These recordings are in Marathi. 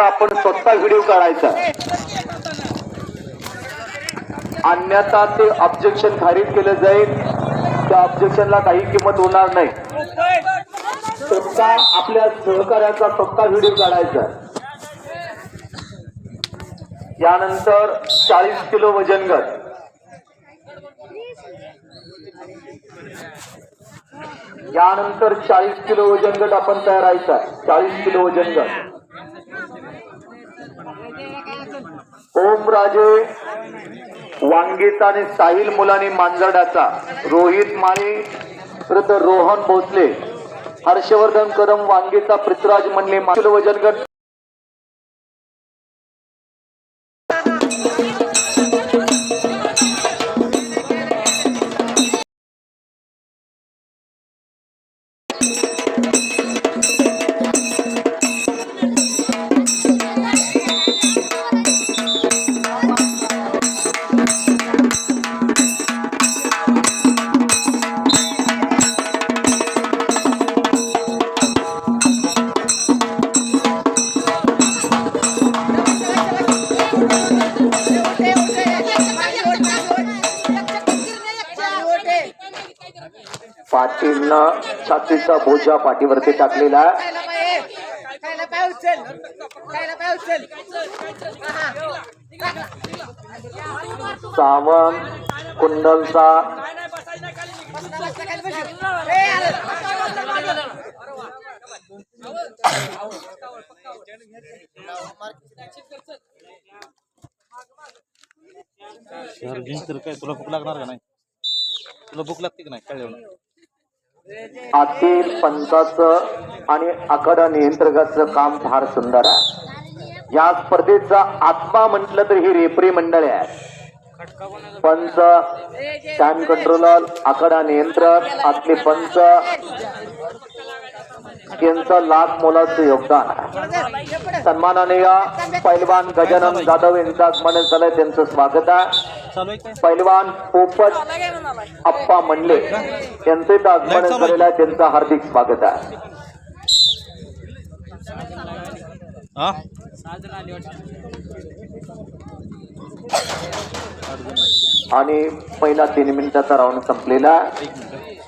त्याचा आपण स्वतः व्हिडिओ काढायचा. अन्यथा ते ऑब्जेक्शन खारीज केलं जाईल. त्या ऑब्जेक्शनला काही किंमत होणार नाही. स्वतः आपल्या सहकार्याचा स्वतः व्हिडिओ काढायचा. यानंतर चाळीस किलो वजन गट यानंतर चाळीस किलो वजन गट आपण तयार आहे चाळीस किलो वजन गट ओमराजे वांगीचा आणि साहिल मुलानी मांजरडाचा रोहित माळी रोहन भोसले हर्षवर्धन करम वांगीचा पृथ्वीराज म्हणले किलो पाठीनं छातीचा बोजा पाठीवरती टाकलेला. सावन कुंडलचा. तर काय? तुला भूक लागणार का नाही? तुला भूक लागते का नाही? काय आतील पंचाचं आणि आखाडा नियंत्रकाचं काम फार सुंदर आहे. या स्पर्धेचा आत्मा म्हटलं तर ही रेपरी मंडळ आहे. पंच टाइम कंट्रोलर आखाडा नियंत्रक आतले पंच यांचं लाख मोलाचं योगदान. आहे सन्मानाने या पैलवान गजानन जाधव यांचं आगमन झालंय त्यांचं स्वागत आहे. पैलवान पोपट अप्पा मंडले यांचे इथं आगमन झालेलं आहे. त्यांचं हार्दिक स्वागत आहे. हा? आणि पहिला तीन मिनिटाचा राऊंड संपलेला आहे.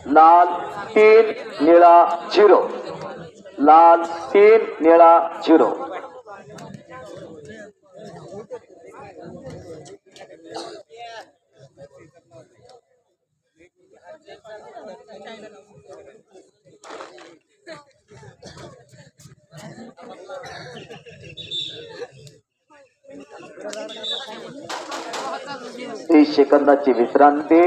लाल तीन निळा झिरो. लाल तीन निळा झिरो. तीस सेकंदाची विश्रांती.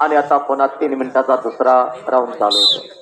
आणि आता पुन्हा तीन मिनिटाचा दुसरा राऊंड चालू होतो.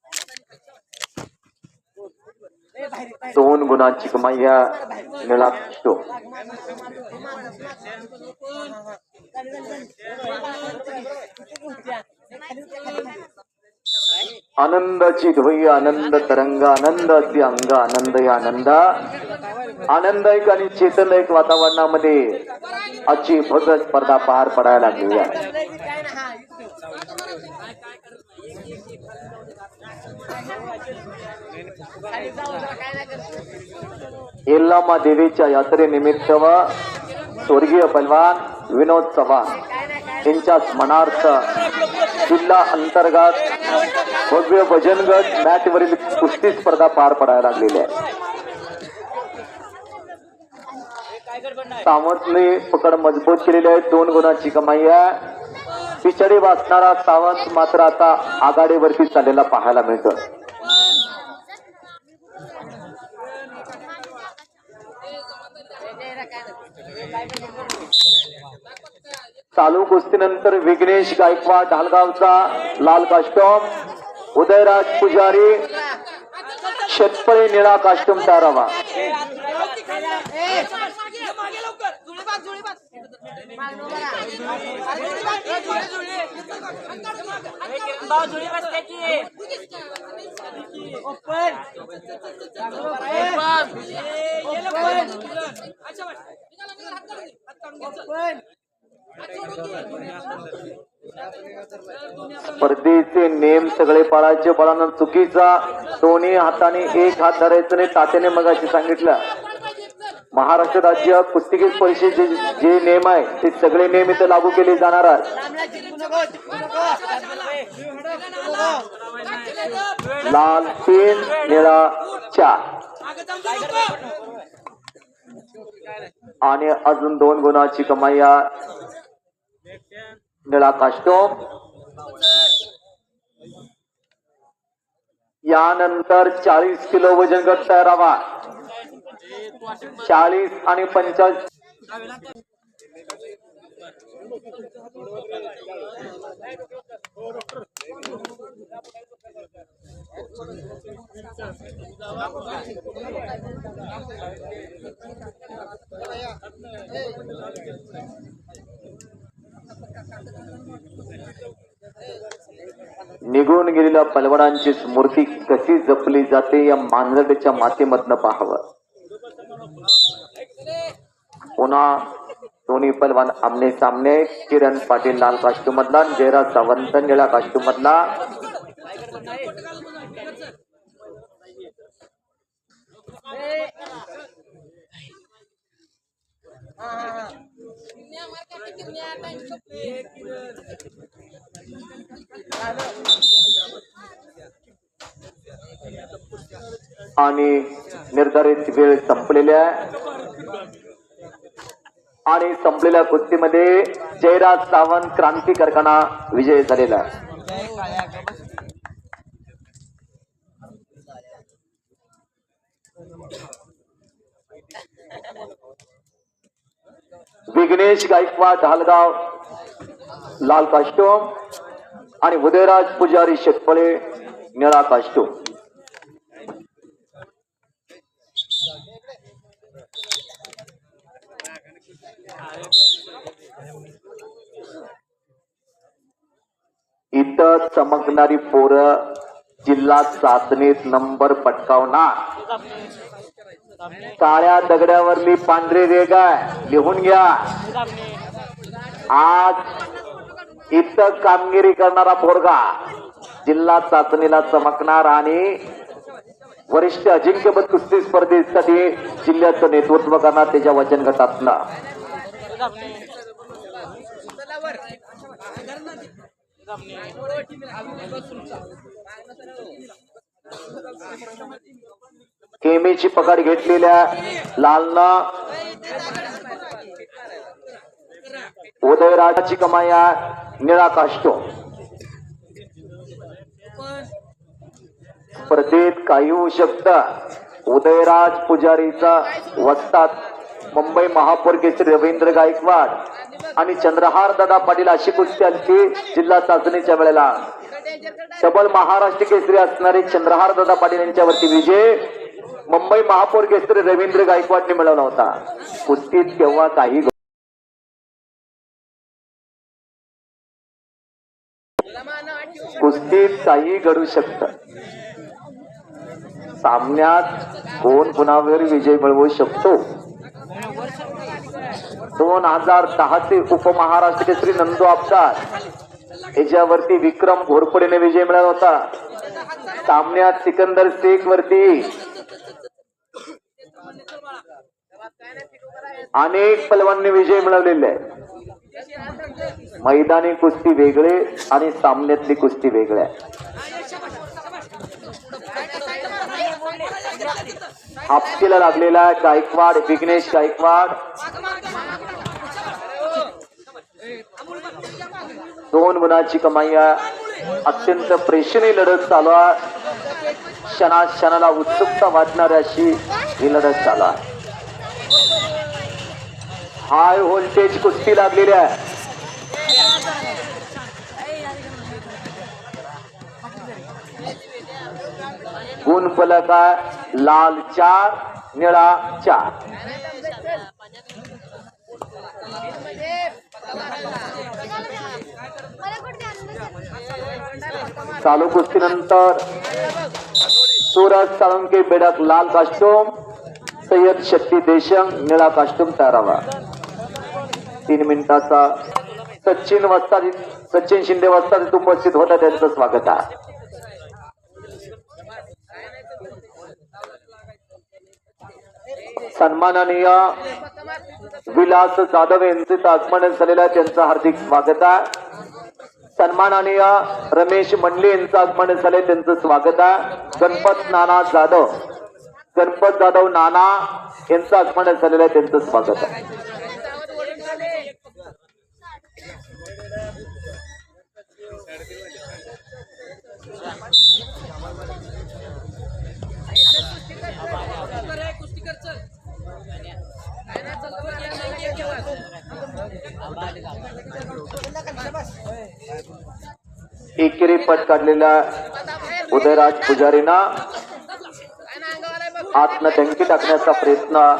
दोन गुणांची कमाई या निळा असतो. आनंदाची ध्वई आनंद तरंग आनंदाची अंग आनंद या आनंदा. आनंददायक आणि चेतनदायक वातावरणामध्ये आजची भव्य स्पर्धा पार पडायला लागली आहे. इल्लामा येल्लामा देवीच्या यात्रेनिमित्त व स्वर्गीय पलवान विनोद चव्हाण यांच्या स्मरणार्थ जिल्हा अंतर्गत भव्य भजन गट मॅटवरील कुस्ती स्पर्धा पार पडायला लागलेली आहे. सावंतने पकड मजबूत केलेली आहे. दोन गुणाची कमाई आहे. पिछडी वाचणारा सावंत मात्र आता आघाडीवरती चाललेला पाहायला मिळतो चालू कुस्तीनंतर विघ्नेश गायकवाड ढालगावचा लाल काष्टम उदयराज पुजारी शेतपळे निळा काष्टम तारावा. स्पर्धेचे नेम सगळे पाळायचे बळानं चुकीचा दोन्ही हाताने एक हात धरायचं नाही तात्याने मगाशी सांगितलं. महाराष्ट्र राज्य कुस्तीगीर परिषदेचे जे नियम आहे ते सगळे नियम इथे लागू केले जाणार आहेत. लाल तीन निळा चार आणि अजून दोन गुणाची कमाया आहे. निळा यानंतर चाळीस किलो वजन गट तयार हवा चाळीस आणि पंचाळीस निघून गेलेल्या पलवडांची स्मृती कशी जपली जाते या मानगडच्या मातेमधनं पाहावं. पुन्हा दोन्ही पलवान आमने सामने किरण पाटील लाल कास्टूम मधला जयराज सावंत निळा कास्टूम मधला आणि निर्धारित वेळ संपलेली आहे. आणि संपलेल्या कुस्तीमध्ये जयराज सावंत क्रांती करताना विजय झालेला आहे. विघ्नेश गायकवाड हालगाव लाल काष्टोम आणि उदयराज पुजारी शेतपळे निळा काष्टोम इथं करणारी पोरं जिल्हा चाचणीत नंबर पटकावणार. काळ्या दगड्यावरली पांढरी रेगाय लिहून घ्या. आज इथं कामगिरी करणारा पोरगा जिल्हा चाचणीला चमकणार आणि वरिष्ठ अजिंक्यपद कुस्ती स्पर्धेसाठी जिल्ह्याचं नेतृत्व करणार त्याच्या वचन गटातलं केमीची पकड घेतलेल्या लालनं उदयराजाची कमाई निळा काष्टो. स्पर्धेत काही होऊ शकत उदयराज पुजारीचा वस्तात मुंबई महापौर केसरी रवींद्र गायकवाड आणि चंद्रहार दादा पाटील अशी कुस्ती आली जिल्हा चाचणीच्या वेळेला. सबल महाराष्ट्र केसरी असणारे चंद्रहार दादा पाटील यांच्यावरती विजय. मुंबई महापौर केसरी रवींद्र गायकवाडने मिळवला होता. कुस्तीत तेव्हा काही कुस्तीत काही घडू शकत. सामन्यात कोण कुणावर विजय मिळवू शकतो? दोन हजार दहाचे उपमहाराष्ट्र केसरी नंदू आपदार याच्यावरती विक्रम घोरपडेने विजय मिळवला होता. सामन्यात सिकंदर शेख वरती अनेक पलवांनी विजय मिळवलेले. आहे मैदानी कुस्ती वेगळे आणि सामन्यातली कुस्ती वेगळ्या. हापसीला लागलेला आहे गायकवाड विघ्नेश गायकवाड. दोन गुणाची कमाई आहे. अत्यंत प्रेक्षणीय लढत चालू आहे. क्षणा क्षणाला उत्सुकता वाटणारी अशी ही लढत चालू आहे. हाय व्होल्टेज कुस्ती लागलेली आहे. गुण फलक आहे. लाल चार निळा चार. चालू कुस्तीनंतर सूरज साळुंके बेडक लाल कास्टूम सय्यद शक्ती देशम निळा कास्टूम तयार हवा तीन मिनिटाचा सचिन वस्ताद सचिन शिंदे वस्ताद उपस्थित होता त्यांचं स्वागत आहे. सन्माननीय विलास जाधव यांचे आगमन झालेलं आहे त्यांचं हार्दिक स्वागत आहे. सन्माननीय रमेश मंडले यांचं आगमन झाले त्यांचं स्वागत आहे. गणपत नाना जाधव. गणपत जाधव नाना यांचं आगमन झालेलं आहे. त्यांचं स्वागत आहे. एकेरी पट काढलेल्या उदयराज पुजारीना आतनं टंकी टाकण्याचा प्रयत्न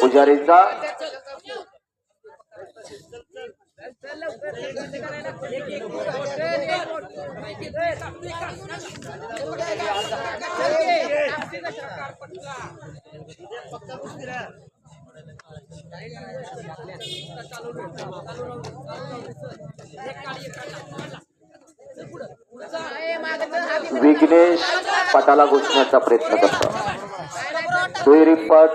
पुजारीचा. विघ्नेश पटाला घुसण्याचा प्रयत्न करतो. दुहेरी पट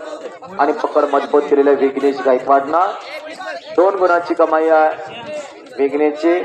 आणि पकड मजबूत केलेल्या विघ्नेश गायकवाडना. दोन गुणाची कमाई आहे. विघ्नेशची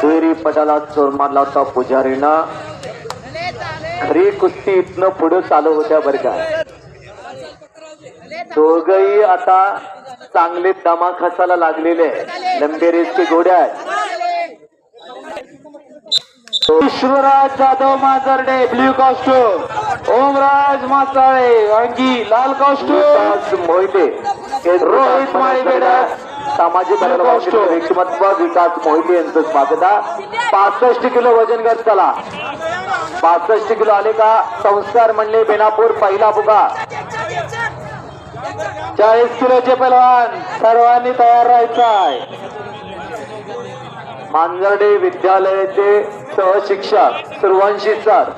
फेरी पटाला चोर मारला होता पुजारीनं. खरी कुस्ती इथनं पुढे चालू होत्या बरं का. दोघही आता चांगले दमा खसाला लागलेले लंबेरीजचे घोड्या आहेत. विश्वराज जाधव माजर्डे ब्ल्यू कॉस्ट्यूम ओमराज मासाळे अंगी लाल कॉस्ट्यूम मोहिते रोहित माळीबेडा. सामाजिक व्यक्तिमत्व विकास मोहिते यांचं स्वागत पासष्ट किलो वजन गट चला. पासष्ट किलो आले का? संस्कार म्हणले बेनापूर पहिला बुगा. चाळीस किलोचे पहलवान सर्वांनी तयार राहायचं आहे मांजर्डे विद्यालयाचे सहशिक्षक सुरवंशी सर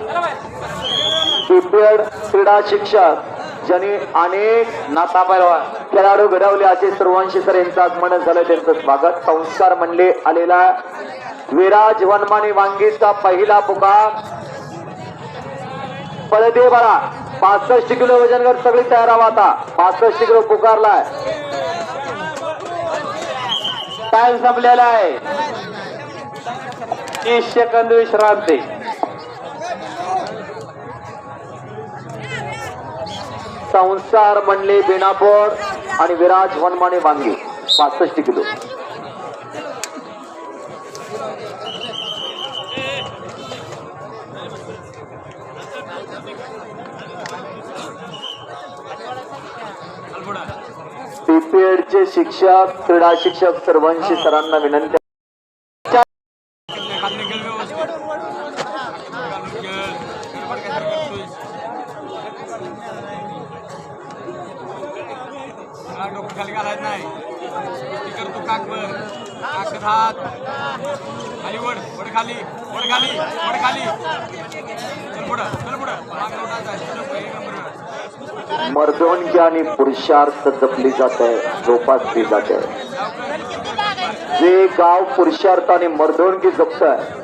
पीपीएड क्रीडा शिक्षक ज्यांनी अनेक नाता पैलवान खेळाडू घडवले असे सुरवंशी सर यांचं आगमन झालं त्यांचं स्वागत. संस्कार म्हणले आलेला विराज वनमानी वांगीचा पहिला पुकार पळदे बाळा. पासष्ट किलो वजनगर सगळी तयार हवा आता. पासष्ट किलो पुकारलाय. टाइम संपलेला आहे. तीस सेकंद विश्रांती. संसार म्हणले बिनापोड आणि विराज वनमाने वांगी. पासष्ट किलो. पीपीएडचे शिक्षक क्रीडा शिक्षक सर्वांशी सरांना विनंती डोकं खाली घालायचं नाही स्पीकर तू काक वर काक हात खाली वड वड खाली वड खाली वड खाली चल पुढं चल पुढं मागं उठायचं आहे. चल पुढं, एक नंबर. मर्दवणगी आणि पुरुषार्थ जपली जात आहे जोपासली जात. आहे जे गाव पुरुषार्थ आणि मर्दवणगी जपत आहे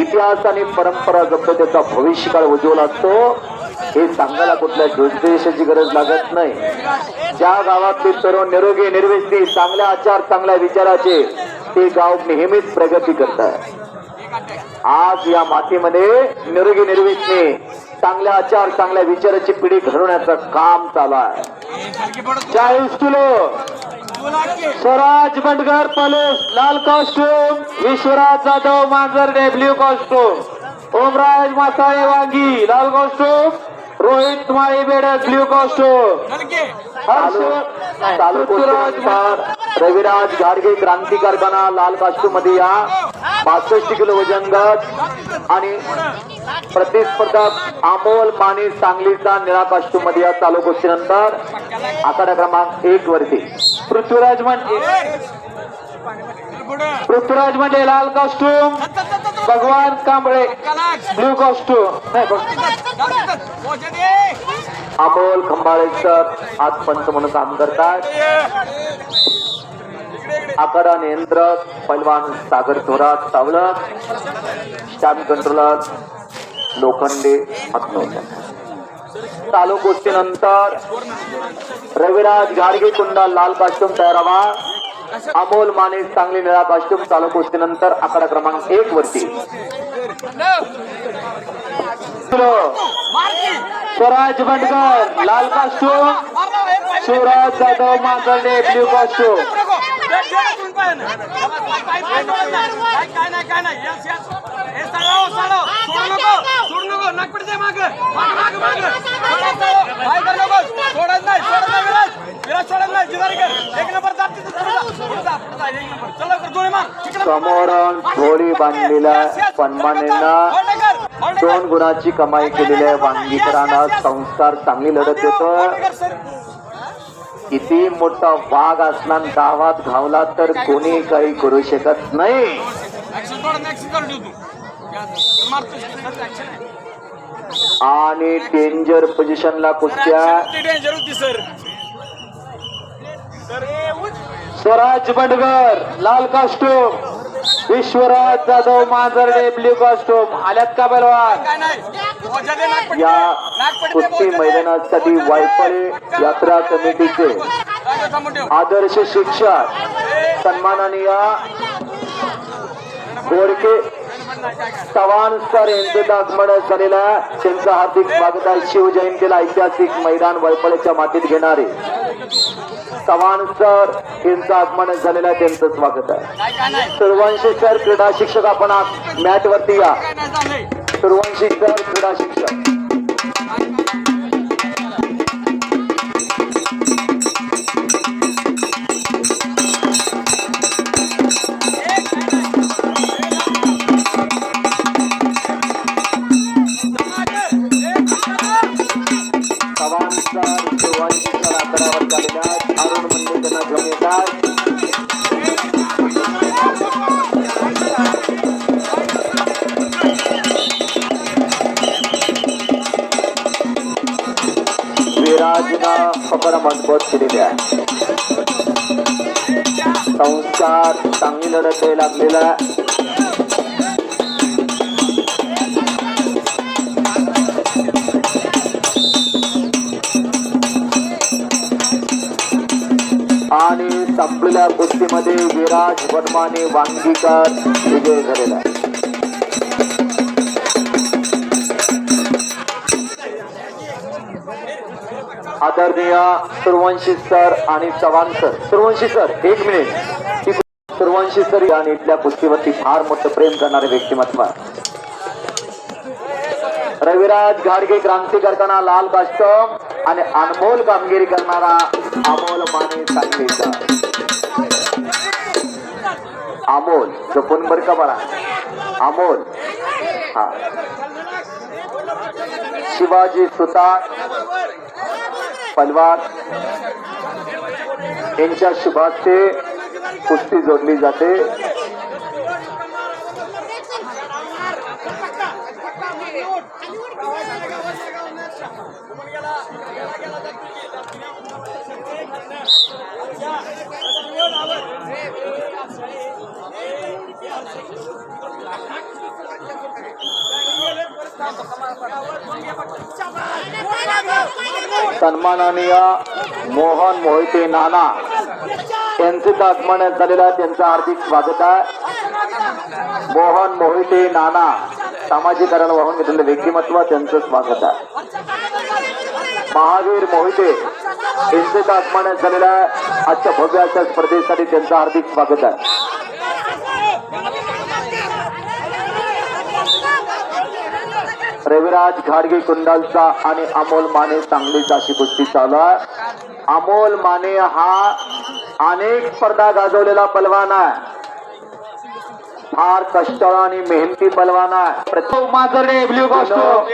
इतिहास आणि परंपरा जपत त्याचा भविष्यकाळ उज्ज्वल असतो. हे सांगायला कुठल्या जोशदेशाची गरज लागत नाही. ज्या गावातले तरुण निरोगी निर्व्यसनी चांगल्या आचार चांगल्या विचाराचे ते गाव नेहमीच प्रगती करत आहे आज या मातीमध्ये निरोगी निर्वेशनी चांगल्या आचार चांगल्या विचाराची पिढी घडवण्याचं काम चालू आहे. चाळीस किलो. स्वराज बंडगर पलूस लाल costume Vishwaraj Jadhav Manjarde blue costume Omraj Masale Wangi लाल costume Rohit Mali Bedag blue costume Raviraj Gadge Kranti लाल कास्टूममध्ये या. पासष्ट किलो वजन गट. आणि प्रतिस्पर्धा अमोल माने सांगलीचा निळाकाष्टू मध्ये या चालू कुस्तीनंतर आखाडा क्रमांक एक वरती. पृथ्वीराज म्हणजे पृथ्वीराज म्हणजे लाल costume Bhagwan Kamble. Blue costume नाही अमोल खंबाळे सर आज पंच म्हणून काम करतात. आखाडा नियंत्रक पैलवान सागर थोरात सावलत. स्टॅम्प कंट्रोलर लोखंडे चालू गोष्टीनंतर रविराज गाडगे कुंडा लाल कास्ट्यूम तयार व्हा अमोल माने सांगली निळा कास्ट्यूम चालू गोष्टीनंतर आकडा क्रमांक एक वरती. स्वराज बंडकर लाल costume Shivraj Jadhav Manjarde blue costume काय नाही काय नाही. Yes yes. हे सळाव सळाव सोडू नको. सोडू नको. नागपट दे माग. माग माग माग. काय कर नको सोडत नाही. सोडत नाही. विराज विराज सोडत नाही. जिदारी कर. एक नंबर जात तिथं. पुढे जा पुढे जा पुढे जा. एक नंबर. चला कर जोडी मार. तिकडे समोर झोळी बांधलेल्या सन्मानेनं दोन गुणाची कमाई केलेल्या वांगीकरांना. संस्कार चांगली लढत देतो किती मोठा वाघ असणार गावात घावला तर कोणी काही करू शकत नाही. आणि डेंजर पोझिशनला कुस्त्या डेंजर होती सर स्वराज बंडगर लाल costume Vishwaraj Jadhav Manjarde blue costume आल्यात का बलवान? या कुस्ती मैदानासाठी वायफळे यात्रा कमिटीचे आदर्श शिक्षक सन्माननीय बोडके चव्हाण सर यांचे आगमन झालेला त्यांचं हार्दिक स्वागत आहे. शिवजयंतीला ऐतिहासिक मैदान वैपळीच्या मातीत घेणारे. चव्हाण सर यांचं आगमन झालेलं आहे त्यांचं स्वागत आहे. सर्वांशी सर क्रीडा शिक्षक आपण मॅट वरती या. सर्वांशी सर क्रीडा शिक्षक. चार चांगली लढत आहे लागलेला. आणि संपलेल्या कुस्तीमध्ये विराज वर्माने वांगीकर विजय झालेला. आदरणीय सुरवंशी सर आणि चव्हाण सर. सुरवंशी सर एक मिनिट. सर्वांशी सर आणि इथल्या कुस्तीवरती फार मोठं प्रेम करणारे व्यक्तिमत्व. रविराज घाडगे क्रांती करताना लाल काष्टम आणि अनमोल कामगिरी करणारा अमोल माने सांगलीचा अमोल जपून बर का बरा अमोल. हा. शिवाजी सुतार. पलवार. यांच्या शुभास्ते. कुस्ती जोडली जाते. सन्माननीय मोहन मोहिते नाना. यांचे आगमन झालेलं आहे. त्यांचं हार्दिक स्वागत आहे. मोहन मोहिते नाना सामाजिकरण वाहून घेतलेलं व्यक्तिमत्व त्यांचं स्वागत आहे. महावीर मोहिते यांचे आगमन झालेलं आहे. आजच्या भव्य अशा स्पर्धेसाठी त्यांचं हार्दिक स्वागत आहे. रविराज घाडगे कुंडालचा आणि अमोल माने सांगलीचा अशी कुस्ती चालू आहे. अमोल माने हा अनेक स्पर्धा गाजवलेला पलवान आहे. फार कष्टाळू आणि मेहनती पलवान आहे. कॉस्ट्युम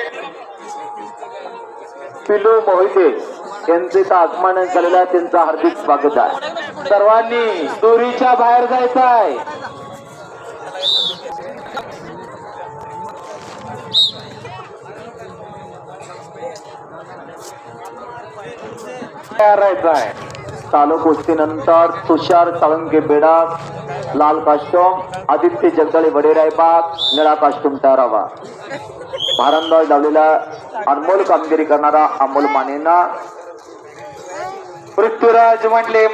पिलू मोहिते यांचे इथं आगमन झालेलं आहे. त्यांचं हार्दिक स्वागत आहे. सर्वांनी दोरीच्या बाहेर जायचं आहे तयार राहायचं आहे चालू कुस्तीनंतर तुषार साळुंके बेडा लाल कास्टोम आदित्य जगदळे वडेरायबाग निळा कास्टोम तयारावा भारंदाज लावलेला अनमोल कामगिरी करणारा अमोल मानेना पृथ्वीराज म्हटले